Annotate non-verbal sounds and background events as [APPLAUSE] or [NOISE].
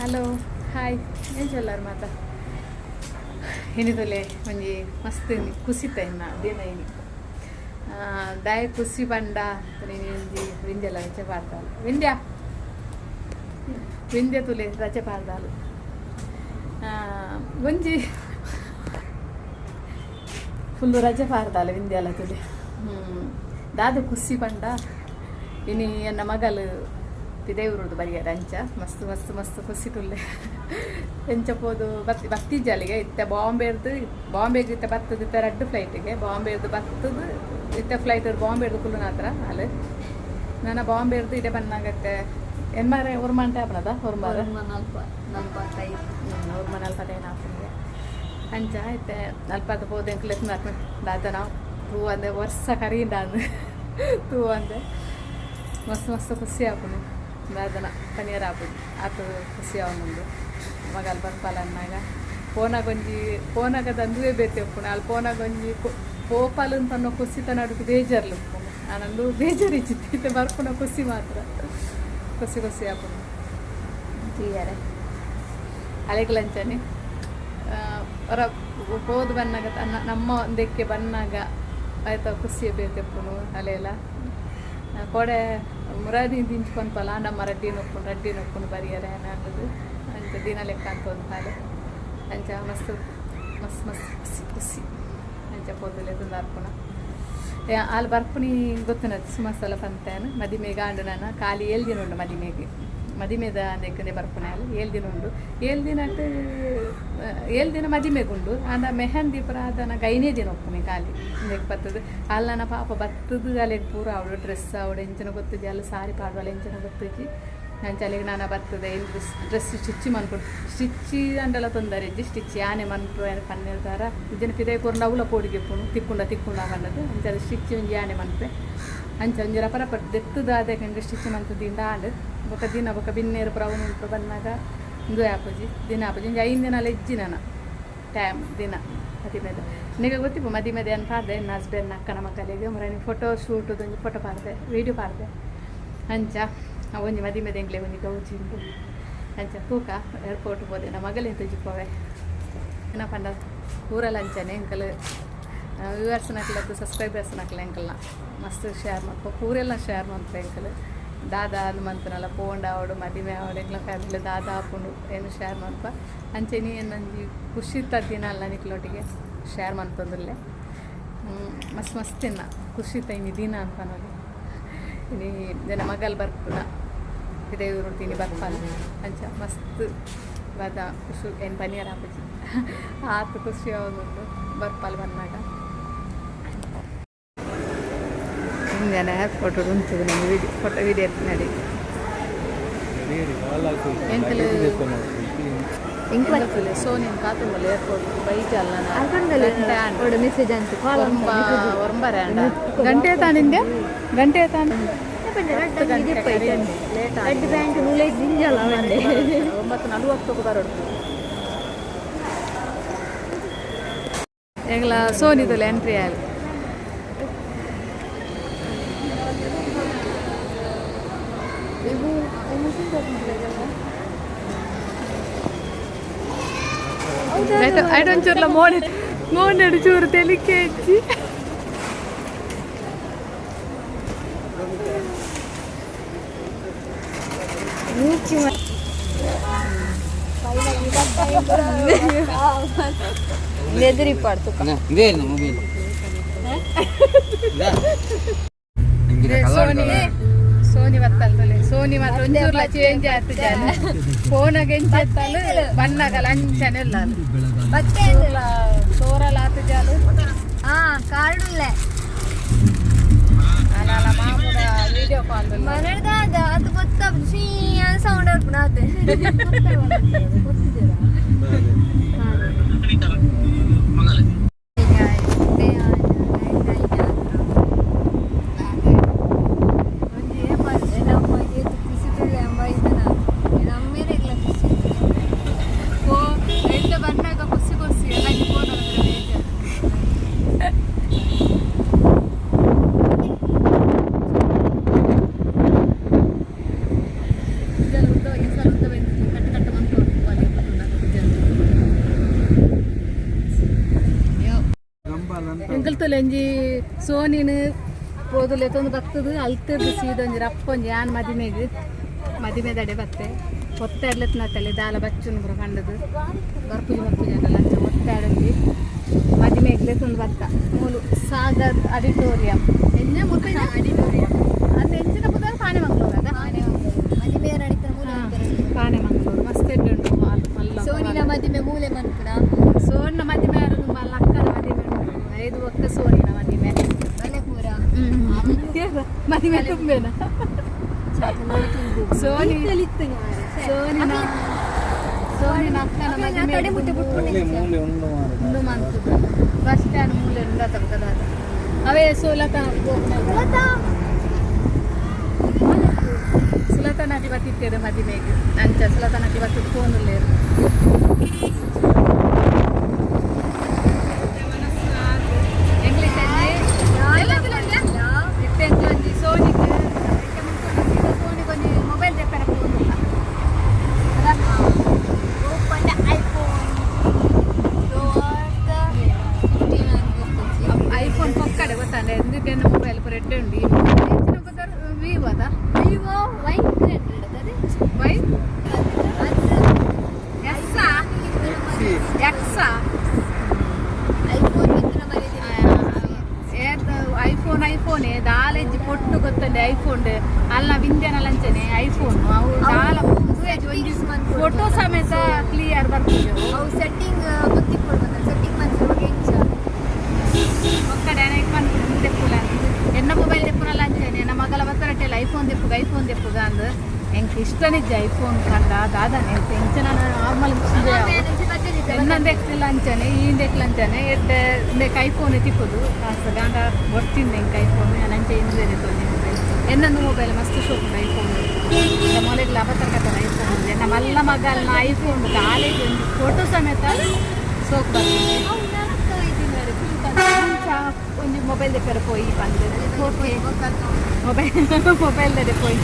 Hello. Hi ಏನು ಚೊಲ್ಲಾರ ಮಾತಾ? ಹಿನಿದೊಲೆ ಮಂಜಿ ಮಸ್ತ್ ಕುಸಿತ ಇನ್ನ, ದಿನ ಇನಿ. ದಾಯ ಕುಸಿ ಬಂಡ ಇಂಜಿ ವಿಂದೆಲ್ಲ ರಚೆ ಪಾಡ್ದಾಲು ವಿಂದ್ಯ ವಿಂದ್ಯ ತುಲೆ ರಚೆ ಪಾಡ್ದಾಲು ಒಂಜಿ ಫುಲ್ಲು ರಜೆ ಪಾರ್ದಾಲೆ ವಿಂದ್ಯಾಲ ತುಲೆ. ದಾದ ಕುಸಿ ಬಂಡ, ಇನಿ ಎನ್ನ ಮಗಲು ದೇವ್ರದ್ದು ಬರಿಯ ಅಂಚ. ಮಸ್ತ್ ಮಸ್ತ್ ಮಸ್ತ್ ಖುಷಿ ತುಲ್ಲೆ. ಎಂಚ ಪೋದು ಬತ್ತಿ ಬತ್ತಿಜ್ಜಲಿಗೆ ಇತ್ತೆ ಬಾಂಬೆರ್ದು ಬಾಂಬೆಗೆ ಇತ್ತೆ ಬತ್ತದ ಇತ್ತೆ ರೆಡ್ ಫ್ಲೈಟಿಗೆ ಬಾಂಬೆರ್ದು ಬತ್ತದು ಇತ್ತೆ ಫ್ಲೈಟ್ ಬಾಂಬೆರ್ದು ಕುಲ್ಲು ಹತ್ರ ಅಲ್ಲಿ ನನ್ನ ಬಾಂಬೆರ್ದು ಇಡೆ ಎನ್ ಎನ್ಮಾರೆ ಉರ್ಮಂಟೆ ಆಪಣದ? ಉರ್ಮಾರ ನಲ್ವತ್ತೈದು ಉರ್ಮ ನಲ್ಪತ್ತೈದು. ಹಾಕಿಗೆ ಅಂಚ ಇತ್ತೆ ನಲ್ಪದ ಪೋದು ಕ್ಲಸ್ ದಾದ ನಾವು. ತೂ ಅಂದೆ ವರ್ಷ ಕರೀಂದ ತೂ ಅಂದೆ. ಮಸ್ತ್ ಮಸ್ತ್ ಖುಷಿ ಆಪುನು ದಾದನ ಕನಿಯರ್ ಆಗ್ಬೋದು. ಆತು ಖುಷಿ ಅವನೊಂದು ಮಗಲ್ ಬರ್ಪಾಲ ಅನ್ನಾಗ ಫೋನಾಗ ದಂದುವೆ ಬೇತೆ ಒಪ್ಪುನ ಅಲ್ಲಿ ಫೋನಾಗ ಒಂಜಿ ಪೋಪಲ್ ಅನ್ನೋ ಖುಷಿ ತನ ಅಡುಗೆ ಬೇಜಾರ್ಲು. ನಾನಂದು ಬೇಜಾರು ಇಚ್ಚಿತ್ತೆ. ಬರ್ಪುನ ಖುಷಿ ಮಾತ್ರ. ಖುಷಿ ಖುಷಿ ಆಪುನು ಕ್ಲಿಯರ್ ಅಲೆಗ್ಲಂಚನೆ ಹೊರ ಹೋದ್ ಬನ್ನಾಗ ತನ್ನ- ನಮ್ಮ ಒಂದಕ್ಕೆ ಬಂದಾಗ ಆಯ್ತಾ ಖುಷಿ ಬೇತೆಪ್ಪುನು ಅಲೆಲ್ಲ ಕೊಡೆ ಮುರಾದಿ ಪಲ ನಮ್ಮ ರಡ್ಡಿ ನೋಡ್ಕೊಂಡು ರಡ್ಡಿ ನೋಡ್ಕೊಂಡು ಬರಿಯರೆ ಅನ್ನೋದು ಅಂತ ದಿನ ಲೆಕ್ಕ ಅಂತ ಒಂದು ಹಾಲೆ ಅಂಚ ಮಸ್ತ್ ಮಸ್ತ್ ಮಸ್ತ್ ಖುಷಿ ಖುಷಿ ಅಂಚ ಪೋದಲೆ ತುಂದಾರ್ಪುನ ಅಲ್ಲಿ ಬರ್ಪುನಿ ಗೊತ್ತುನದು ಸುಮಸಲ ಪಂತೇನು ಮದಿಮೆ ಗಾಂಡು ನಾನು. ಖಾಲಿ ಎಲ್ದಿನ ದಿನ ಉಂಡು ಮದಿಮೆಗೆ. ಮದಿಮೆದ ಅದಕ್ಕೆ ಅಲ್ಲಿ. ಏಳು ದಿನ ಉಂಡು. ಏಳು ದಿನ ಏಳು ದಿನ ಮದಿಮೆಗುಂಡು. ಅಂದ ಮೆಹಂದಿ ಪುರ ಅದನ್ನ ಗೈನೇ ದಿನ ಒಪ್ಪನೆ ಖಾಲಿ. ಇಂದಕ್ಕೆ ಬರ್ತದೆ ಅಲ್ಲನ ಪಾಪ ಬತ್ತದು ಅಲ್ಲಿ ಪೂರ ಅವಳು ಡ್ರೆಸ್ ಅವಳು ಎಂಚನ ಗೊತ್ತಿದ್ದೆ ಅಲ್ಲಿ ಸಾರಿ ಪಾಡುವಳು ಎಂಚನ ಗೊತ್ತಿದ್ದು ನಾನು ಚಲಿಗೆ ನಾನು ಬರ್ತದೆ. ಇಲ್ಲಿ ಡ್ರೆಸ್ ಸ್ಟಿಚ್ ಮನ್ಕೊಡು ಸ್ಟಿಚ್ಚಿ ಅಂಡೆಲ್ಲ ತೊಂದರೆ. ಇಜ್ಜಿ ಸ್ಟಿಚ್ ಆನೆ ಮನ್ಪು ಪನ್ನಿರ್ತಾರ ಇದನ್ನು ಪಿದೆ ಕೊರ್ನ ಅವಳ ಪೋಡಿಗೆ ಪುಣು ತಿಕ್ಕುಂಡ ತಿಕ್ಕುಂಡ ಬಂದದ್ದು ಅಂತ ಸ್ಟಿಚ್ ಒಂಜಿ ಆನೆ ಮನ್ಪೆ ಅಂಚ ಒಂಜಿ ರಪ ರಪ ದೆತ್ತದ ಅದಕ್ಕೆ ಹಂಗೆ ಸ್ಟಿಚ್ ಮಂತದಿಂದ ಆಡು ಬೊಕ ದಿನ ಬೊಕ ಬಿನ್ನೇರು ಬ್ರೌನ್ ಉಂಟು ಬಂದಾಗ ಇದು ಆಪಜಿ, ದಿನ ಆಪಜಿ ಒಂಜಿ ಐದು ದಿನ ಇಜ್ಜಿ ನಾನು. ಟೈಮ್ ದಿನ ಮದಿಮೆದ ನಿಮಗೆ ಗೊತ್ತಿಪ್ಪ ಮದಿಮೆದ ಏನು ಪಾಡ್ದೆ ನನ್ನ ಹಸ್ಬೆಂಡ್ ಅಕ್ಕನ ಮಕ್ಕಳಿಗೆ ಮರ ಫೋಟೋ ಶೂಟ್ ಒಂಜಿ ಫೋಟೋ ಪಾಡ್ದೆ ವೀಡಿಯೋ ಪಾಡ್ದೆ. ಅಂಚ ಒಂಜಿ ಮದಿಮೆದ ಎಂಗ್ಲೆ ಒಂಜಿ ಗೌಜಿ ಉಂಟು. ಅಂಚ, ತೂಕ ಏರ್ಪೋರ್ಟ್ ಹೋದೆ ನಮ್ಮ ಮಗಲಿಂದ ಜಿಪ್ಪವೆ ಏನ ಪಂಡ ಊರಲ್ಲಿ ಅಂಚನೆ ಎಂಕಲ್ ವ್ಯೂವರ್ಸ್ ನಕ್ಲದ್ದು ಸಬ್ಸ್ಕ್ರೈಬರ್ಸ್ ನಕ್ಲೆ ಎಂಕಲ್ನ ಮಸ್ತ್ ಶೇರ್ ಮಾಡ್ಕೊ ಪೂರೆಲ್ಲ ಶೇರ್ ಮಾಡ್ತಾರೆ ಅಂಕಲ್ ದಾದ ಅದು ಮಂತನಲ್ಲ ಪೋಂಡ ಅವಡು ಮದುವೆ ಅವಡು ಎಂಗ್ಲ ಫ್ಯಾಮಿಲಿ ದಾದ ಹಾಕೊಂಡು ಏನು ಶೇರ್ ಮಾಡ್ಪ. ಅಂಚೆ ನೀ ನಂಜಿ ಖುಷಿ ತದ್ದಿನ ಅಲ್ಲ ನಿಕ್ಲೊಟ್ಟಿಗೆ ಶೇರ್ ಮಾಡ್ತಂದ್ರಲ್ಲೇ. ಮಸ್ತ್ ಮಸ್ತ್ ಇನ್ನ ಖುಷಿ ತೈನಿ ದಿನ ಅಂತ ನೋಡಿ. ಇನಿ ಜನ ಮಗಲ್ ಬರ್ಪುನ. ಇವರು ತಿನಿ ಬರ್ಪಲ್ಲ ಅಂಚ ಮಸ್ತ್ ಬದ ಖುಷಿ ಏನು ಪನೀರ್ ಹಾಪಜಿ [LAUGHS] ಆತು ಖುಷಿ ಅವನು ಬರ್ಪಲ್ ಬಂದಾಗ. ಜನ ಫೋಟೋ ಉಂಟು ನಮ್ಮ ವಿಡಿಯೋ ಫೋಟೋ ವಿಡಿಯೋ ನಡಿ. ಎಂಕಲು ಇಂಕ್ ಬರ್ತದೆ ಸೋನಿನ್ ಕಾತುಂಬಲ್ ಏರ್ಪೋರ್ಟ್ ಬೈಟ್ ಅಲ್ಲ ಮೆಸೇಜ್ ಅಂತ ಕಾಲ್ ಒರಂಬರೆ ಅಂಡ ಗಂಟೆ ತಾನಿಂದೆ ಗಂಟೆ ತಾನೆ ರೆಡ್ ಪ್ಯಾಂಟ್ ನೂಲೆ ಜಿಂಜಲ್ಲ ಮಂಡೆ ಒಂಬತ್ತು ನಲವತ್ತು ಬರೋಡು ಎಂಗ್ಲ ಸೋನಿದಲ್ಲ ಎಂಟ್ರಿ 외국 무슨 பதில் அடஞ்சூர்ல மோன் மோன் அடிச்சு ஒரு தெளிக்காச்சு மூச்சு எதிரி படுத்துக்கோ ಸೋನಿ ಬತ್ತಲ್ದಲೆ ಸೋನಿ ಮಾತ್ರ ಒಂಚೂರ್ಲ ಚೇಂಜ್ ಆಗ್ತದೆ ಫೋನಾಗ ಎಂಚೆತ್ತಲು ಬಣ್ಣಗಲ ಅಂಚನೆಲ್ಲ ಮತ್ತೆ ಸೋರಲ್ಲ ಆತು ಜಾಲು ಹಾ ಕಾರ್ಡುಲ್ಲೆ. ಅಲ್ಲ ಅಲ್ಲ ಮಾಮೂಲ ವಿಡಿಯೋ ಕಾಲ್ ಮನೆದ ಅದು ಗೊತ್ತ ಶೀ ಸೌಂಡ್ ಅವ್ರು ನಾತೆ ಸೋನಿನ್ ಪೋದುಲೆ ತೊಂದು ಬತ್ತದು ಅಲ್ತದ್ದು ಸೀದೊಂಜಿ ರಪ್ಪೊಂಜಿ ಯಾನ್ ಮದಿಮೆಗ್ ಮದಿಮೆ ದಡೆ ಬತ್ತೆ ಒತ್ತಾಡ್ಲತ್ನತ್ತಲ್ಲಿ ದಾಲ ಬಚ್ಚುನ್ ಬುರ ಕಂಡದು ಬರ್ಪುಜಿ ಬರ್ಪುಜಿ ಅನ್ನಲ್ಲ ಅಂಚ ಒತ್ತಾಡಲ್ಲಿ ಮದಿಮೆಗ್ಲೆ ತೊಂದು ಬತ್ತ ಮೂಲು ಸಾಗರ್ ಆಡಿಟೋರಿಯಂ ಎಣ್ಣೆ ಮುಟ್ಟ ಆಡಿಟೋರಿಯಂ ಅದು ಎಂಚಿನ ಪುದರ್ ಪಾಣೆ ಮಂಗಳೂರು ಅದ ಮದಿಮೆ ನಡೀತಾರೆ ಮೂಲೆ ಮಂತ್ರದ. ಪಾಣೆ ಮಂಗಳೂರು ಮಸ್ತ್ ಉಂಟು ಮಲ್ಲ ಸೋನಿನ ಮದಿಮೆ ಮೂಲೆ ಮನ್ಕುಡ ಸೋಣ್ಣ ಮದಿಮೆ ಆರು ತುಂಬ ಅಕ್ಕನ ಮದಿಮೆ ಉಂಟು ಐದು ಒಕ್ಕ ಸೋನಿನ ಮದಿಮೆ ಮನೆಪುರ ಮದಿಮೆ ತುಂಬೇನ ಸೋನಿ ಸೋನಿನ ಸೋನಿನ ಅಕ್ಕನ ಮದಿಮೆ ತಡೆ ಮುಟ್ಟೆ ಬಿಟ್ಕೊಂಡು ಒಂದು ಮಂತದ್ದು ಬಸ್ ಸ್ಟ್ಯಾಂಡ್ ಮೂಲೆ ಉಂಡ ತಪ್ಪದ ಅವೇ ಸೋಲತ ಸುಲತ ನಟಿ ಬತ್ತಿತ್ತೇದು ಮದಿಮೆಗೆ ಅಂಚ ಸುಲತ ನಟಿ ಬತ್ತಿದ ಫೋನುಲ್ಲೇರು ಇಂಗ್ಲೀಷ್ ಎಕ್ಸಾ ಐಫೋನ್ ಮಿತ್ರ ಮರಿದಿನ ಐಫೋನ್ ಐಫೋನೇ ದಾಲೆಜ್ಜಿ ಪೊಟ್ಟು ಗೊತ್ತಂಡೆ ಐಫೋನ್ ಅಲ್ಲ ವಿಂದ್ಯನ ಲಂಚನೆ ಐಫೋನ್ ಅವು ದಾಲ ಫೋಟೋ ಸಮೇತ ಕ್ಲಿಯರ್ ಬರ್ತದೆ ಅವು ಸೆಟ್ಟಿಂಗ್ ಗೊತ್ತಿಕೊಡ್ಬೋದು ಸೆಟ್ಟಿಂಗ್ ಮಂತ್ರ ಹೆಂಚ ಒಕ್ಕಡೆ ಅನೇಕ ಬಂದು ಮುಂದೆ ಪುಲ ಎನ್ನ ಮೊಬೈಲ್ ತೆಪ್ಪುನ ಲಂಚನೆ ನಮ್ಮ ಮಗಲ ಬತ್ತರಟ್ಟೆಲ್ಲ ಐಫೋನ್ ತೆಪ್ಪುಗ ಐಫೋನ್ ತೆಪ್ಪುಗ ಅಂದು ಎಂಕ್ ಇಷ್ಟ ನಿಜ ಐಫೋನ್ ಕಂಡ ದಾದನೆ ಎಂಚನ ನಾರ್ಮಲ್ ಎನ್ನಂದೆಕ್ ಲಂಚನೆ ಈಂದೆಕ್ ಲಂಚನೆ ಎಡ್ಡೆ ಇಂದೆಕ್ ಐಫೋನ್ ತಿಪ್ಪುದು. ಕಾಸ ಗಾಂಡ ಎಂಕ್ ಐಫೋನ್ ಲಂಚ ಇಂದೇನೆ ತೊಂದಿ ಮೊಬೈಲ್ ಎನ್ನೊಂದು ಮೊಬೈಲ್ ಮಸ್ತ್ ಶೋಕ್ ಐಫೋನ್. ಮೊಲೆಗ್ಲ ಅಬತ್ತರ ಕತ್ತಲ ಐಫೋನ್ ಎನ್ನ ಮಲ್ಲ ಮಗಲ್ನ ಐಫೋನ್ ಕಾಲೇಜ್ ಒಂದು ಫೋಟೋ ಸಮೇತ ಸೋಕ್ ಬರ್ತದೆ ಒಂದು ಮೊಬೈಲ್ ತೆಪ್ಪರ ಪೋಯಿ ಬಂದು. ಮೊಬೈಲ್ ಮೊಬೈಲ್ ತಡೆ ಪೋಯಿ.